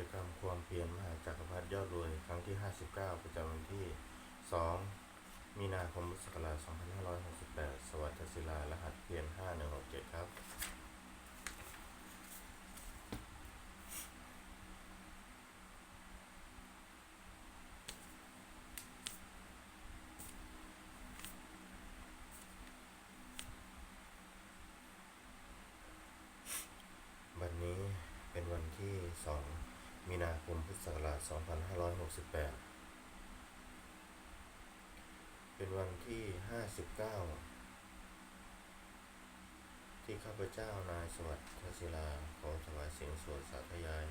จกรรมความเพียรมหาจักรพรรดิยอดรวยครั้งที่ 59 ประจำวันที่ 2 มีนาคมพุทธศักราช2568 สวัสดิ์ศิลารหัสเพียร5167 ครับ วันนี้เป็นวันที่ 2 มีนาคมพุทธศักราช 2568 เป็นวันที่ 59 ที่ข้าพเจ้านายสวัสดิ์ทศิลาขอถวายเสียงสวดสาธยาย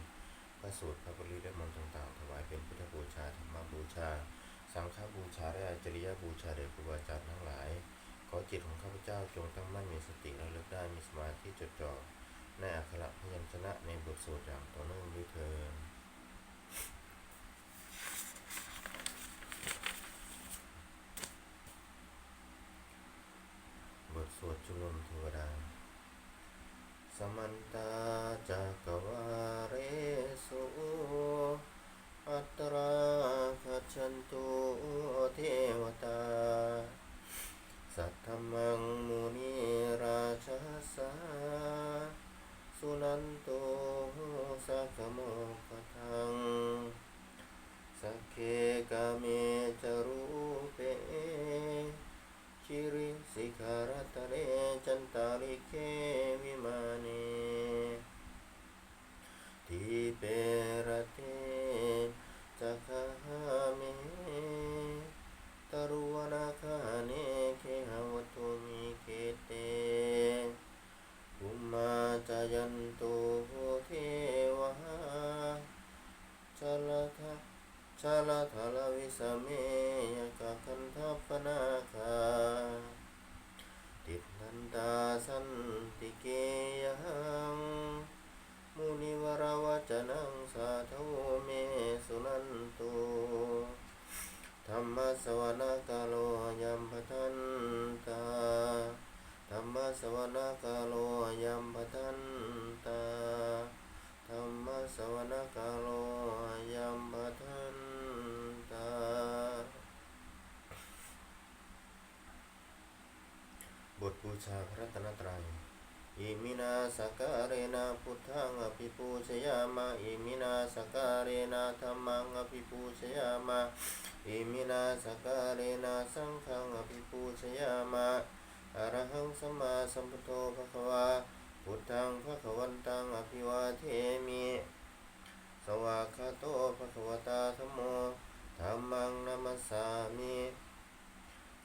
พระสูตรพระบริและมนต์ต่างๆ ถวายเป็นพุทธบูชาธรรมบูชา สังฆบูชาและอจริยบูชาแด่ครูบาอาจารย์ทั้งหลาย ขอจิตของข้าพเจ้าจงตั้งมั่นมีสติระลึกได้มีสมาธิจดจ่อในอักขระพยัญชนะในบทสวดอย่างต่อเนื่องด้วยเทินบทสวด ชุมนุมเทวดา สมันตาจักวาเรสุอัตราคัจฉันตุเทวตา สัทธมังมุนีราชาสาสุนันโตสักโมกทังสักเคกาเมจรู เปชิริสิขารตะเรจันตาริเควิมาเนทิเปรเตจักหาเมตรุวนาคาเนเคหวตุมิเกเต อุมมาจายันตุเทวะชาลทะชาลทาลวิสเมยกะคันทัปนาคาตินันตาสันติเกยังมุนิวราวจนังสาธุเมสุนันตุธรรมสวรรคาโลยัมปทันตา ธรรมสวนกาโลยัมปทันตาธรรมสวนกาโลยัมปทันตา บทบูชาพระรัตนตรัยอิมินาสการเรนะพุทธังอภิปูชยามะอิมินาสการเรนะธรรมังอภิปูชยามะอิมินาสการเรนะสังฆังอภิปูชยามะอรหังสมมาสัมพุทโธภควาพุทธังภควันตังอภิวาเทมิสวากขาโตภควตาธัมโมธัมมังนัมสสามิ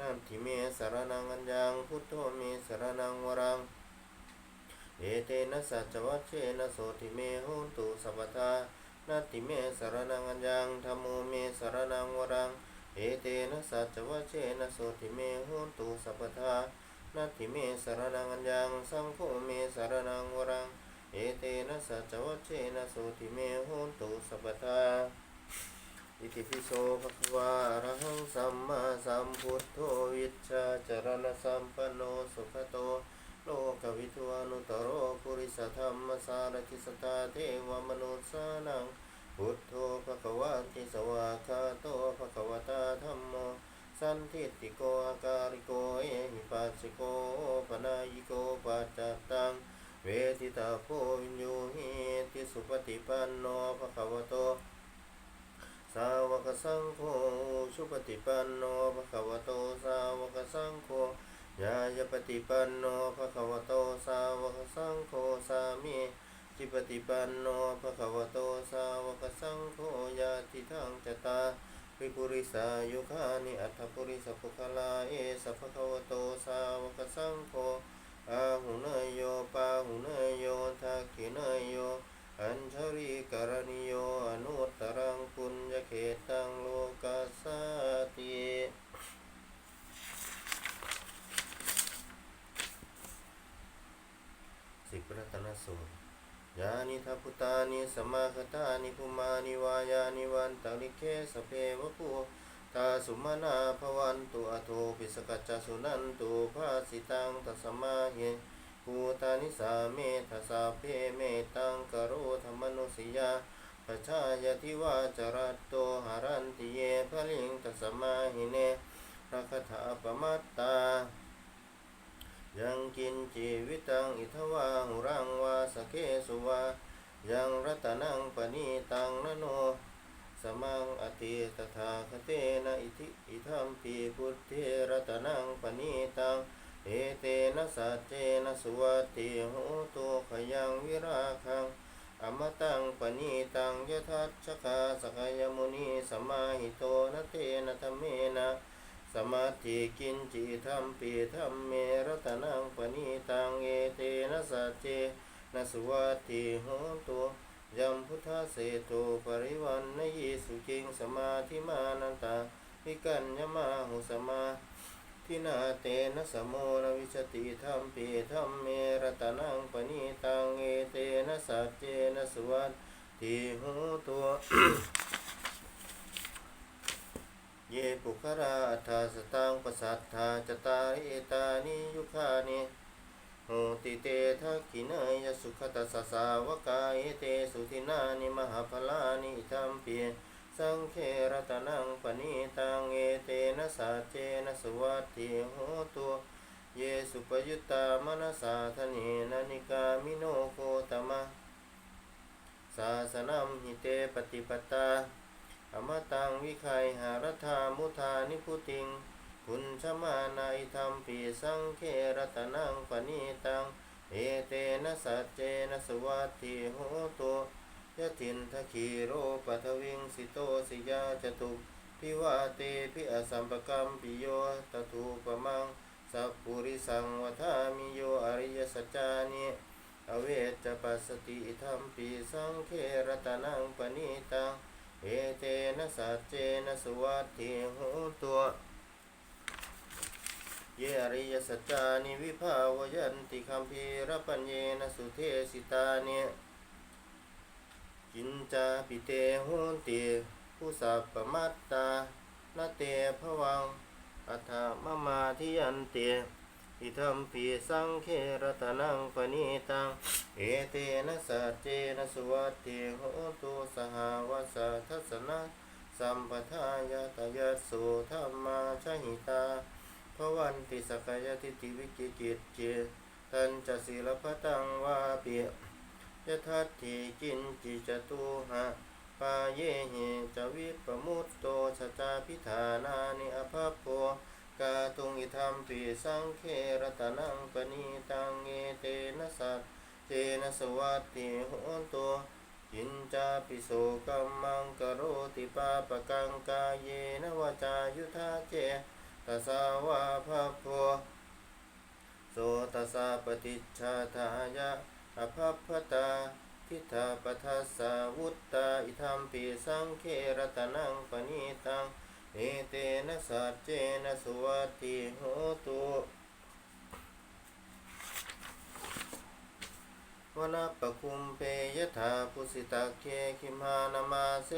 นันทิเมสรณังอัญญังพุทโธเมสรณังวรัง เอเตนะสัจวัชเชนะโสติเมโหนตุสัพพทานัตติเมสรณังอัญญังธรรมโมเมสรณังวรัง เอเตนะสัจวัชเชนะโสติเมโหนตุสัพพทานัตถิเมสรณังอัญญังสังโฆเมสรณังวรัง เอเตนะสัจวัชเชนะโสติเมโหนตุสัพพทา อิติปิโสภควาอะระหังสัมมาสัมพุทโธวิชชาจารณสัมปโนสุขโตโลกวิทวานุตโรปุริสธรรมสารทิสตาเทวมนุสสานังพุทโธภควะติสวากขาโตภควตาธัมโมสันทิติโกอาการิโกเอหิปัสสิโกปนายิโกปัจจตังเวทิตาโพวินโยหิติสุปฏิปันโนภควโต สาวกสังโฆชุปฏิปันโนภะคะวะโตสาวกสังโฆยายปฏิปันโนภะคะวะโตสาวกสังโฆสามีจิปฏิปันโนภะคะวะโตสาวกสังโฆยาติทังจตาวิปุริสายุคานิอัตถปุริสปุคลาเอสภะคะวะโตสาวกสังโฆอาหุเนยโยปาหุเนยโยทักขิเนยโย อัญชริกรณิโยอนุตตรังปุญญเขตังโลกัสสติสิบรัตนสูตรยานิทัพุตานิสมมาคตานิภูมานิวายานิวันตลิเคสเพวะภูตาสุมานาภวันตุอโทปิสกัจจสุนันตุภาสิตังตัสมาเห ภูตานิสาเมทัสสาเพเมตังกโรธรรมนุสิยาปชายติวาจรัตโตหารันติเยพลิงตัสมาหิเนระคถาปมัตตา ยังกินจีวิตังอิทวาหุรังวาสเกสุวา ยังรัตนังปณีตังนโน สมังอติตถาคเตนะอิทิอิทัมปีพุทธิรัตนังปณีตัง เอเตนะสัจเจนะสุวัติโหตุขยังวิราคังอมตังปณีตังยทัชชคาสกายมุนีสมาหิโตนะเตนะธรรมเมนะสมาธิกินจิธรรมปีธรรมเมรัตนังปณีตังเอเตนะสัจเจนะสุวัติโหตุยัมพุทธเสตุปริวันนยิสุจิงสมาธิมานันตาวิกัญญมาหุสมา ทินาเตนะสมโมนวิชติธรรมปีธรรมเมรตนังปณีตังเอเตนะสัจเจนะสุวัตติหูตัวเยปุคราอัฏาสตังปสัทธาจตาริเอตานิยุคานิโหติเตทักขิเนยสุขตัสสาวกาเอเตสุทินานิมหาภลานิธรรมเปีย สังเครตนังปณีตังเอเตนะสัจเจนะสวัตติโหตุเยสุปยุตตามนสาธเนนะนิกามิโนโคตมะศาสนัมหิเตปฏิปตาอมตังวิไคหารธามุธานิพุติงคุณชมานาอิธรรมปีสังเครตนังปณีตังเอเตนะสัจเจนะสวัตติโหตุ ยะทินทะคีโรปัทวิงสิโตสิยาจตุพิวาเตพิอสัมปกัมปิโยตถูปมังสัพปุริสังวทามิโยอริยสัจจานิอเวจปัสสติธรรมปีสังเครตนังปณิตังเอเตนะสัจเจนะสวัตถิโหตัวเยอริยสัจจานิวิภาวยันติคัมภีรปัญเยนะสุเทสิตานิ จินจาปิเตหุนติผู้สัพปมัตตานาเตภวังอัฏฐมมาทิยันเตอิธรรมปีสังเครตนังปณีตัง เอเตนะสัจเจนะสุวัตติโหตุสหวัสทัสสนะสัมปทายาตยัสุธรรมาชหิตาภวันติสกายทิติวิจิจิตเจตันจะศิลปตังวาเปีย ยทัตถิกินจิจตุหะปาเยหิจวิปมุตโตชะจาพิธานานิอภพโพกาตุงอิธรรมปีสังเครตนังปณีตังเอเตนะสัจเจนะสวัตติโหนโตจินจาปิโสกัมมังกโรติปาปะกังกาเยนะวจายุทาเจตสาวาภพโพโสตสาปฏิชาทายะ อภัพพตาทิฏฐาปทัสสาวุตตาอิธรรมปีสังเครตนังปณีตังเอเตนะสัจเจนะสุวัติโหตุวนาปคุมเปยถาปุสิตาเคคิมหานามาเส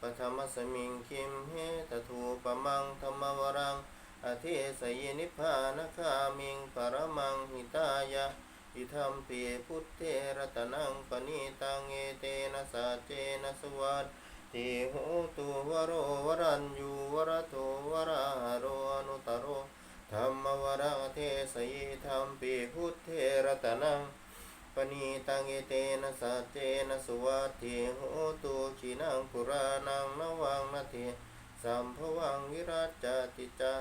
ปธรรมสมิงคิมเหตถูปมังธรรมวรังอธิสยนิพพานคามิงปรมังหิตายะ อิทัมปีพุทเทรตนังปณีตังเอเตนะสัจเจนะสวัตติโหตุวโรวรัญยูวรโทวราโรอนุตโรธรรมวรังเทสยิธรรมปีพุทเทรตนังปณีตังเอเตนะสัจเจนะสุวัตถิโหตุขีนังปุรานังนวังนาทีสัมภวังวิรัจจติจา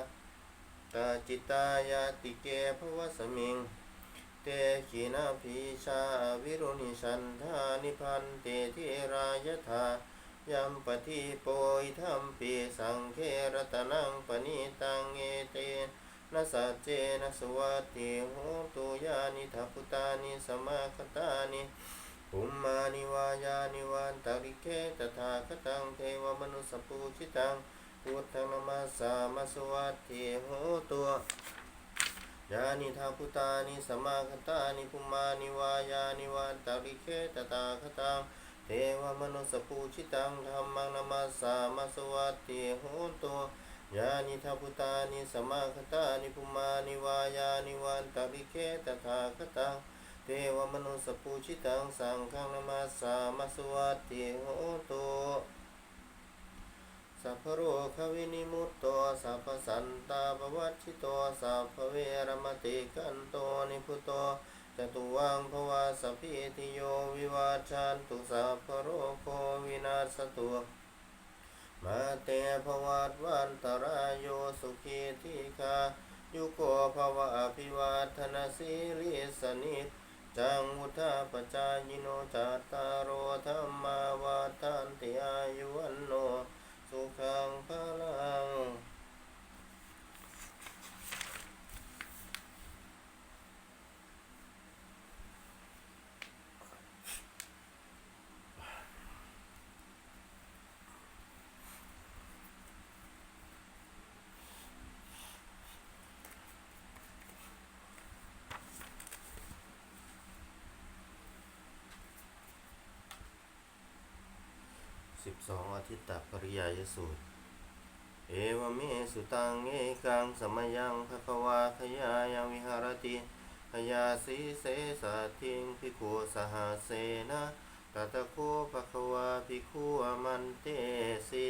กาจิตายาติเกภวสมิง เตขีนาพีชาวิรุณิชันธานิพันเตทิรายธายัมปฏิโปยธรรมปีสังเครตนังปณิตังเอเตนะสัจเจนสวัตติโหตุยานิทัพุตานิสมาคตานิภุมมานิวายานิวันตริเคตถาคตังเทวมนุสปูชิตังพุทธนมัสสามาสวัตติโหตุ ยานิทาพุตานิสมาคตานิภุมานิวายานิวันตริเคตตาคตังเทวมนุสปูชิตังธรรมังนามัสามาสวัตติโหตุยานิทาพุตานิสมาคตานิภุมานิวายานิวันตริเคตตาคตังเทวมนุสปูชิตังสังฆนามัสามาสวัตติโหตุ สัพพโรควินิมุตโตสัพพสันตาปวัชชิโตสัพพเวรมติกันโตนิพุโตจตุวังภวาสพพิติโยวิวาชันตุสัพพโรโควินาศตุมาเตภวัตวันตรายโยสุขีทีคายุโกภวะอภิวาทนาสิลิสนิจจังมุทาปจายโนจัตตารโอธรรมาวาทันติอายุวันโน สุขังพลัง สิบสองอาทิตตปริยายสูตร เอวเมสุตังเอกังสมยังภควาขยายังวิหารติขยาสีเสสัตทิงพิคุสหเสนะตตะโคภควาภิกขุอมันเตสี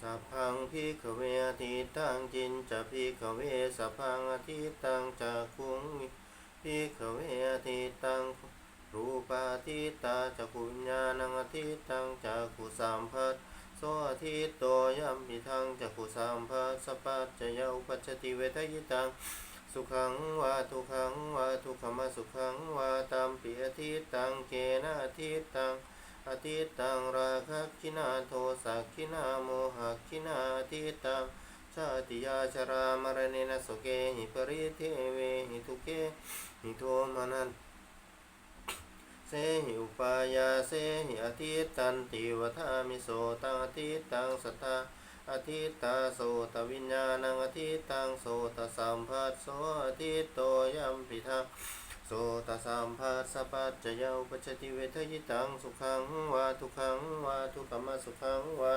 สัพพังพิกเวอทิตังจินจะพิกเวสัพพังอทิตังจะคุงพิกเวอทิตัง รูปาทิตาจักขุญาณังอทิตังจักขุสามพัสโสอทิตโตยัมปิทังจักขุสามพัสสปัจจยาอุปัจจติเวทยิตังสุขังวาทุขังวาทุขมาสุขังวาตามปิอทิตังเกนะอทิตังอทิตังราคะคินาโทสักคินาโมหะคินาอทิตังชาติยาชรามรณเนนะโสเกหิปริเทเวหิทุเกหิโทมานัน เสหิอุปายาเสหิอทิตันติวทามิโสตังอทิตังสัทธาอทิตาโสตวิญญาณังอทิตังโสตสัมภัสโสอทิตโตยัมปิทังโสตสัมภัสสะปัจจยาอุปจจติเวทยิตังสุขังวาทุกขังวาทุกขมสุขังวา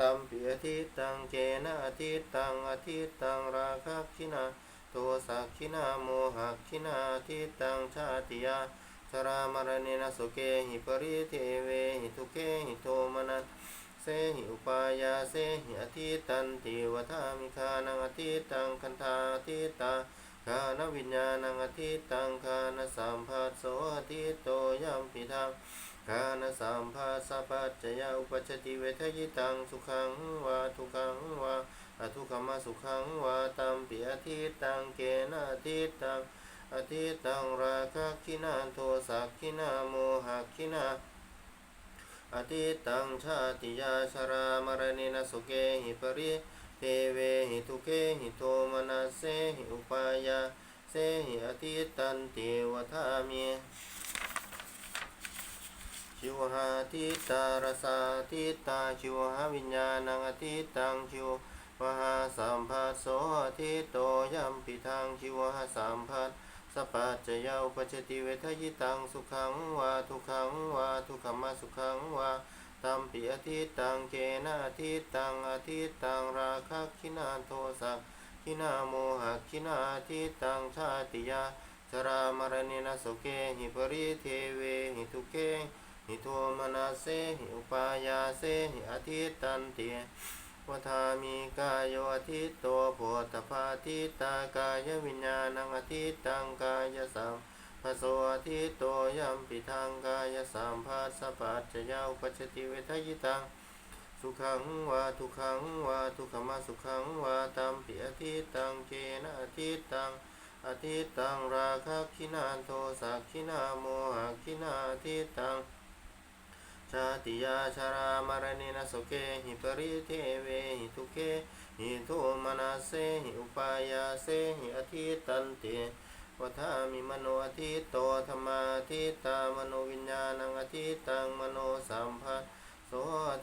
ตัมปิอทิตังเกนะอทิตังอทิตังราคะคินาโทสักขินาโมหะคินาอทิตังชาติยา ชรามรณเนนะโสเกหิปริเทเวหิทุเกหิโทมนัสเสหิอุปายาเสหิอธิตันติวทามิคานังอธิตังคันธาอธิตาคานวิญญาณังอธิตังคานสัมภัสโสอธิโตยัมปิทังคานสัมภัสสะปัจจยาอุปจจติเวทยิตังสุขังวาทุขังวาอทุขมาสุขังวาตัมปิอธิตังเกนะอธิตัง อธิตังราคะคินาโทสักคินาโมหะคินาอธิตังชาติยาชรามรณเนสุเกหิปริเทเวหิทุเกหิโทมนัสเสหิอุปายาเสหิอธิตันติวทามิชิวหาทิตารสาทิตาชิวหาวิญญาณังอธิตังชิววหาสัมภัสโสอธิโตยัมปิทังชิวหาสัมภัส สปัจจยาอุปจจติเวทยิตังสุขังวาทุขังวาทุขมาสุขังวาตัมปิอธิตังเกนะอธิตังอธิตังราคะคินาโทสักคินาโมหะคินาอธิตังชาติยาชรามรณเนนะโสเกหิปริเทเวหิทุเกหิโทมนาเสหิอุปายาเสหิอธิตันเต วทามิกายโยอทิตโตโพธพาทิตากายวิญญาณังอทิตตังกายสัมภโสอทิตโตยัมปิทังกายสัมภาสปัจจยาอุปจจติเวทยิตังสุขังวาทุขังวาทุขมาสุขังวาตัมปิอทิตตังเกนะอทิตตังอทิตตังราคะคินาโทสักขินาโมหะคินาอทิตตัง ชาติยาชารามารณะนะโสเกหิปริเทเวหิทุเกหิโทมนาเสหิอุปายาเสหิอทิตตันเตวทามิมโนอทิตโตธรรมาทิตตามโนวิญญาณังอทิตตังมโนสัมภัสโส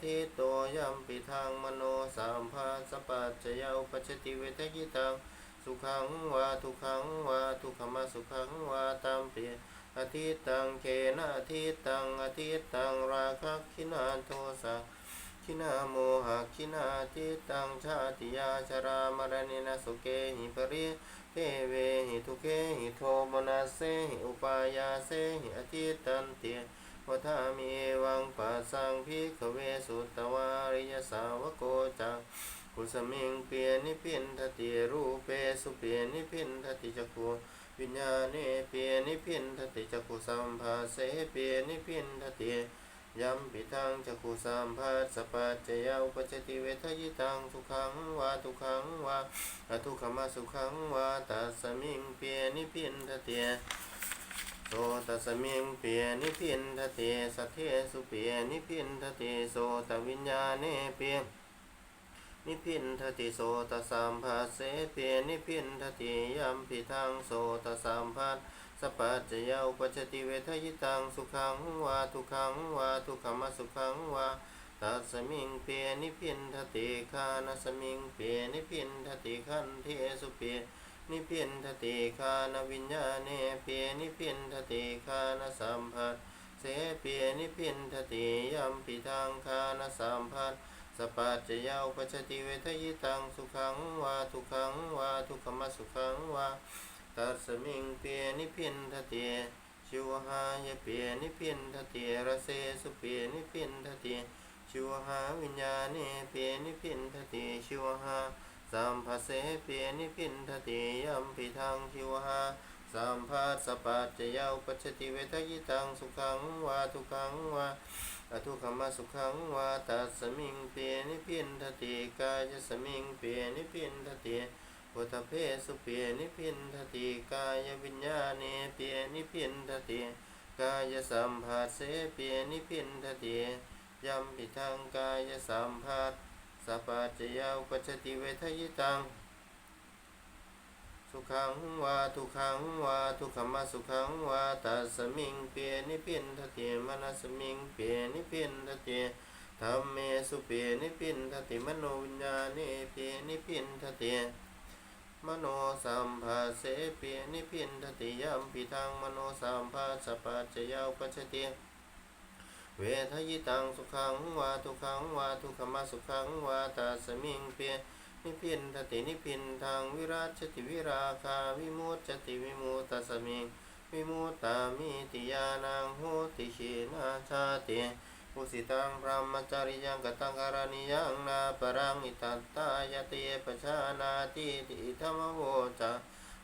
ทิตโตยัมปิทางมโนสามภาสปัจจยาอุปจจติเวทกิตังสุขังวาทุขังวาทุขมาสุขังวาตามเปีย อทิตตังเคนะอทิตตังอทิตตังราคะคินาโทสะคินาโมหะคินาทิตังชาติยาชรามรณนะสุเกหิปริเทเวหิทุเกหิโทมนัสเสหิอุปายาเสหิอทิตันเตียวทามิเอวังปัสสังพิกเวสุตตวาริยสาวโกจักกุสมิงเปียนิพินทติรูเปสุเปียนิพินทติจักขุ วิญญาเนเปียนิพินทติจักขุสัมภาเสเปียนิพินทติยัมปิทังจักขุสัมภาสปัจจยาอุปจจติเวทยิตังสุขังวาทุขังวาอทุขมาสุขังวาตัสมิงเปียนิพินทติโสตสมิงเปียนิพินทติสัทเทสุเปียนิพินทติโสตวิญญาเนเปีย นิพินทติโสตสัมภาเสเปียนิพินทติยัมพิทังโสตสัมภัสสปัจจยาอุปจจติเวทยิตังสุขังวาทุขังวาทุขมสุขังวาตัสมิงเปียนิพินทติคานัสมิงเปียนิพินทติขันเทสุเปียนิพินทติคานวิญญาเนเปียนิพินทติคานสัมผัสเสเปียนิพินทติยัมปิทังคานสัมผัส สปัจจยาอุปจจติเวทยิตังสุขังวาทุขังวาทุกขมสุขังวาตัสมิงเปียนิพินทติชิวหายเปียนิพินทติระเสสุเปียนิพินทติชิวหาวิญญาเนเปียนิพินทติชิวหาสัมภเสเปียนิพินทติยัมปิทังชิวหาสัมภาสปัจจยาอุปจจติเวทยิตังสุขังวาทุขังวา อทุกขมาสุขังวาตัสมิงเปียนิพินทติกายสมิงเปียนิพินทติพุทธเพสุเปียนิพินทติกายวิญญาเนเปียนิพินทติกายสัมภาเสเปียนิพินทติยัมปิทังกายสัมภาสสปัจจยาอุปจจติเวทยิตัง สุขังวาทุกขังวาทุกขมาสุขังวาตัสมิงเปียนิพินทติมนัสมิงเปียนิพินทติธรรมเมสุเปียนิพินทติมโนวิญญาเนเปียนิพินทติมโนสัมภาเสเปียนิพินทติยัมปิทังมโนสัมภาสปัจจยาอุปจจติเวทยิตังสุขังวาทุขังวาทุขมาสุขังวาตาสมิงเปีย นิพินทตินิพินทางวิราชติวิราคาวิมุตจติวิมุตตสมิงวิมุตตามิติยานังโหติชีนาชาติปุสิตังพรหมจาริยังกตังการณิยังนาปรังอิตัตตายติปชานาติติธรรมโวจา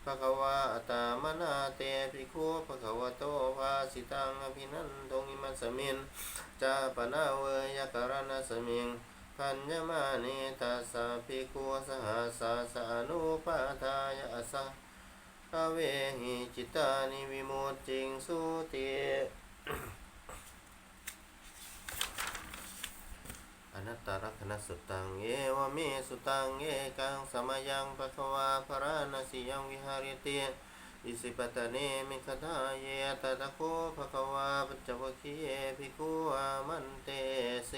ภะคะวะอัตตามนาเตภิกขุภะคะวโตภาสิตังอภินันทงิมัสสมินจาปนาเวยกรณสมิง พัญญมานิตัสสะภิกขุสหัสสะสานุปาทายะสะอเวหิจิตานิวิมุตติงสุติอนัตตลักษณสุตังเอวเมสุตังเอกังสมยังปะควาภราณสียังวิหารติอิสิปตะเนมิคทาเยตตะโคภะควาปัจจวคีเอภิกขุอามันเตเส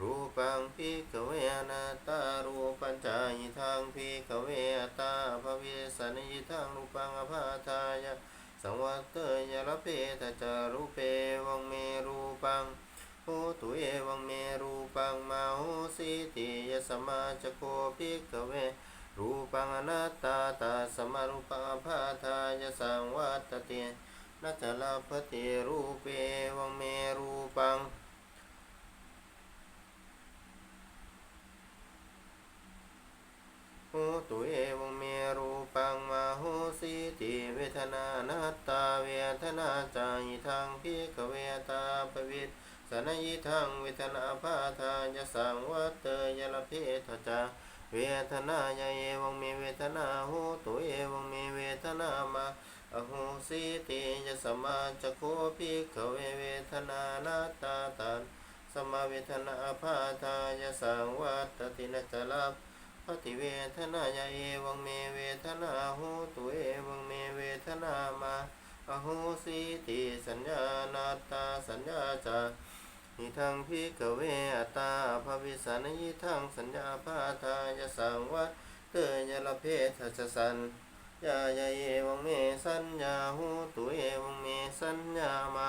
รูปังพิกเวนาตารูปัญจายิทังพิกเวตาภวิสันยิทังรูปังอภาทายะสังวัตเตยะระเพทจารูเปวังเมรูปังโหตุเอวังเมรูปังมาโหสิติยสมาจโคภิกเว รูปังอนัตตาตาสมารูปังอภาทายสังวัตเตนัจลาภติรูปเปวังเมรูปัง นานาตาเวทนาจายทางพิกเวตาปวิตสนยิทางเวทนาภาทายสังวัตเตยลเพทจาเวทนาญาเอวังมีเวทนาหูตุเอวังมีเวทนามาอหูสีติยสมาจโคพิกเวเวทนานาตาตันสมาเวทนาภาทายสังวัตตินจลั ปฏิเวทนายาเอวังเมเวทนาหูตุเอวังเมเวทนามาอโหสิติสัญญานาตาสัญญาจานิทังพิกเวอตาภวิสานิทังสัญญาภาทายสังวัตเตยละเพทัชสันยายาเอวังเมสัญญาหูตุเอวังเมสัญญามา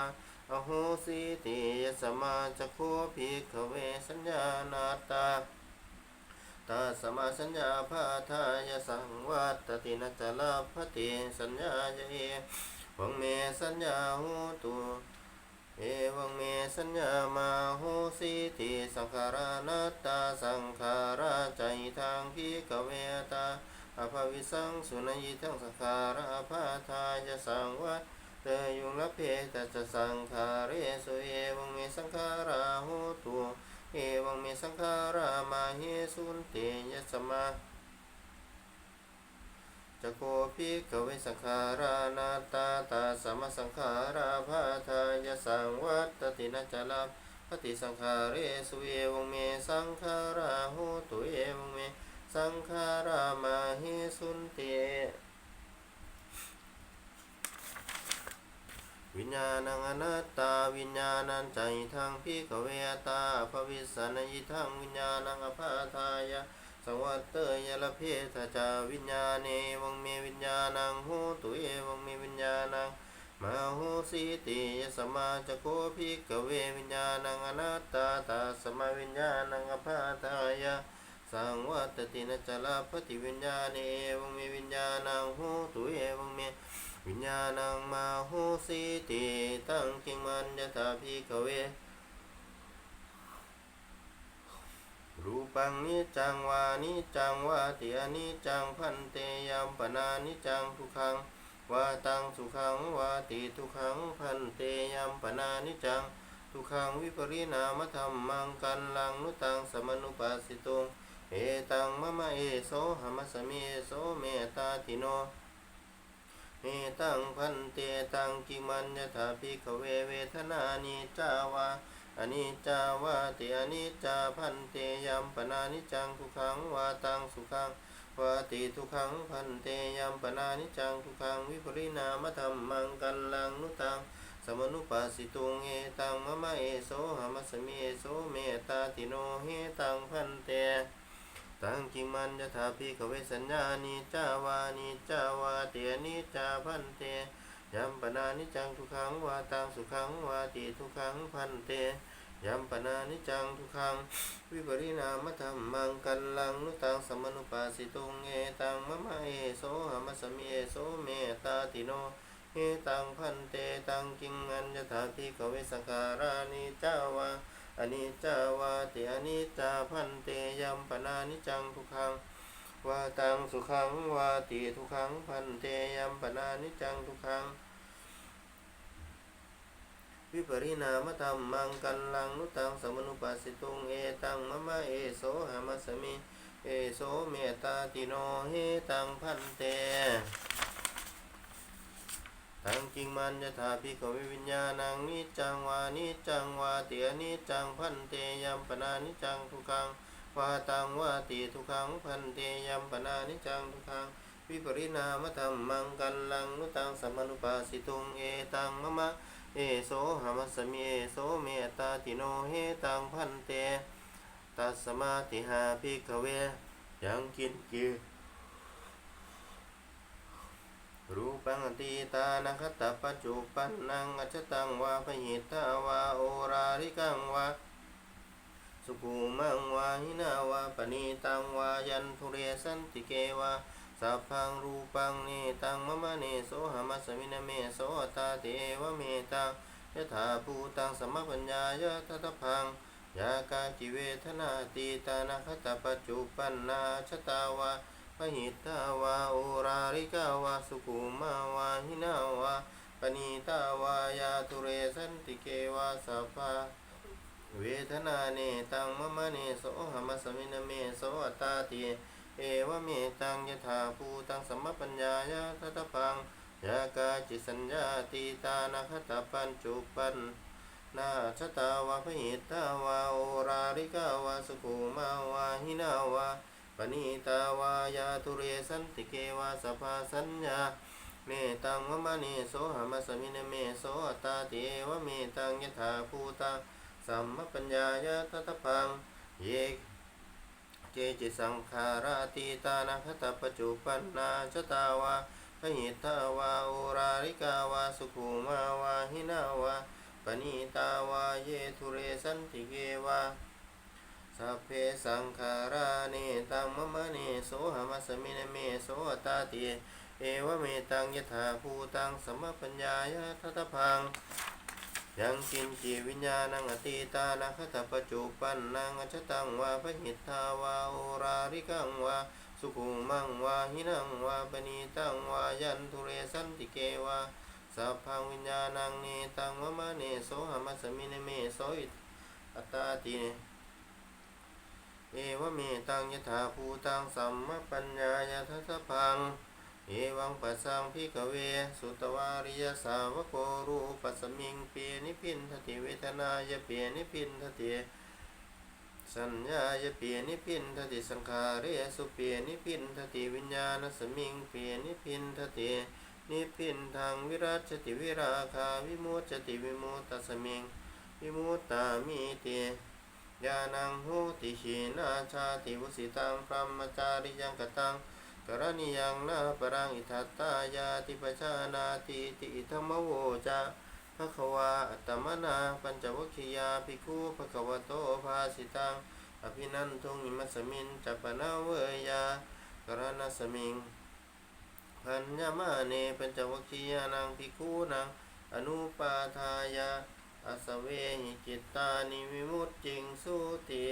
อโหสิติยสมาจโคภิกเวสัญญานาตา ตาสมาสัญญาภาทายสังวัตตินัจลาภติสัญญายาเอวังเมสัญญาหูตุเอวังเมสัญญามาโหสิติสังขารนัตตาสังขาราใจทางพิกเวตาอภวิสังสุนยิทังสังขาราภาทายสังวัตเตยุงละเพตจะสังขาเรสุเอวังเมสังขาราโหตุ เอวังเมสังขารามาเฮสุนเตยสมาจะโกภิกเวสังขารานาตาตาสมสังขาราภาทายสังวัตตินัจลาปฏิสังขาเรสุเอวงเมสังขาราโหตุเอวงเมสังขารามาหิสุนเต วิญญาณังอนัตตาวิญญาณังใจทางพิกเวตาภวิสานยิทังวิญญาณังอภาทายะสวัตเตยละเพทจาวิญญาเนวังเมวิญญาณังโหตุเอวังเมวิญญาณังมาโหสิติยสมาจโคภิกเววิญญาณังอนัตตาตาสมาวิญญาณังอภาทายะสังวัตตินจลาปฏิวิญญาเนวังเมวิญญาณังโหตุเอวังเม วิญญาณังมาโหสิติตั้งกิงมันยะถาภิกเว รูปังนิจังวานิจังวาติอนิจังพันเตยัมปนานิจังทุกขังวาตังสุขังวาติทุกขังพันเตยัมปนานิจังทุกขังวิปริณามธรรมังกันลังนุตังสมนุปัสสิตุงเอตังมะมะเอโสหมัสมิเอโสเมตตาติโน เนตังพันเตตังกิมัญญถาภิกเวเวทนานิจาวาอนิจจาวาติอนิจจาพันเตยัมปนานิจังทุกขังวาตังสุขังวาติทุกขังพันเตยัมปนานิจังทุกขังวิปริณามธรรมังกันลังนุตังสมนุปัสสิตุงเอตังมะมะเอโสหมัสสมิเอโสเมตตาติโนเฮตังพันเตตังกิมันยถาภิกเวสัญญานิจาวานิจา นิจาพันเตยัมปนานิจังทุกขังวาตังสุขังวาติทุกขังพันเตยัมปนานิจังทุกขังวิปริณามธรรมังกันลังนุตังสมนุปัสสิตุงเอตังมะมะเอโสหมัสมิเอโสเมตตาติโนเอตังพันเตตังกิงันยถาภิกขเวสังขารานิจาวาอนิจจาวาติอนิจจาพันเตยัมปนานิจังทุกขัง วาตังสุขังวาติทุขังพันเตยัมปนานิจังทุขัง วิปริณามธรรมังกันลังนุตังสมนุปัสสิตุงเอตังมะมะเอโสหามัสมิเอโสเมตตาติโนเฮตังพันเตตังกิงมันยถาภิกขเววิญญาณังนิจังวานิจังวาเตียนิจังพันเตยัมปนานิจังทุขัง วาตังวาติทุกขังพันเตยัมปนานิจังทุกขังวิปริณามธรรมังกันลังนุตังสัมมนุปัสสิตุงเอตังมะมะเอโสหามัสสมิเอโสเมตตาติโนเฮตังพันเตตัสมาติหาภิกขเวยังกินกิรูปังอตีตานังคตปัจจุปันนังอัจตังวาพหิตาวาโอราริกังวา สุภูมังวาหินาวาปณีตังวายันทุเรสันติเกวาสัพพังรูปังเนตังมะมะเนโสหมัสสมินะเมโสตาเตวะเมตังยะถาภูตังสมปัญญายะทัตพังยากากิเวทนาตีตานังคตปัจจุปันนาชตาวาพหิตาวาโอราริกาวาสุขุมาวาหินาวาปณีตาวายาตุเรสันติเกวาสัพพะทนาเนตังมะมะเนโสหมัสสมินเมโสตตาติเอวะเมตังยถาภูตังสมปัญญายะทัตพังยากาจิสัญญาตีตานาคตปัญจุปันนาชตาวะพหิตาวาโอราริกาวาสุขุมาวาหินาวาปณีตาวายาตุเรสันติเกวาสภาสัญญาเมตังวะมะเนโสหมัสสมินเมโสตตาติเอวะเมตังยถาภูตัง สัมมปัญญายะทัตตพังเยเจจิสังขาราติตานาคตปัจจุปันนาชตาวาพหิตาวาโอราริกาวาสุขุมาวาหินาวาปณีตาวาเยทุเรสันติเกวาสัพเพสังขารานิตังมะมะเนโสหมัสสมินะเมโสตตาติเอวเมตังยถาภูตังสัมปัญญายะทัตพัง ยังกินจีวิญญาณังอติตานาคตปัจจุปันนังอชตังวาพหิทธาวาโอราริกังวาสุขุมังวาหินังวาปณีตังวายันทุเรสันติเกวาสัพพังวิญญาณังเนตังมะมะเนโสหมัสมินเมโสอิอัตตาติเอวเมตังยถาภูตังสัมมปัญญายะทัสพัง เอวังปัสสังพิกเว สุตวาริยสาวโกรูปัสมิงเปียนิพินทติเวทนายเปียนิพินทติสัญญายเปียนิพินทติสังขารเรสุเปียนิพินทติวิญญาณสมิงเปียนิพินทตินิพินทางวิรัชติวิราคาวิมุตจติวิมุตตสมิงวิมุตตามิติยานังโหติขีนาชาติวุสิตังพรหมจาริยังกตัง กรณียังนาปรังอิทัตตายาติปชานาติติอิธรรมโวจะภะคะวาอัตมนาปัญจวัคคียาภิกขุภะคะวะโตภาสิตังอภินันทุงอิมัสมินจัปปนาเวยากรณสมิงพัญญมาเนปัญจวัคคียานังภิกขุนังอนุปาทายาอสเวหิจิตตานิวิมุตติงสุติ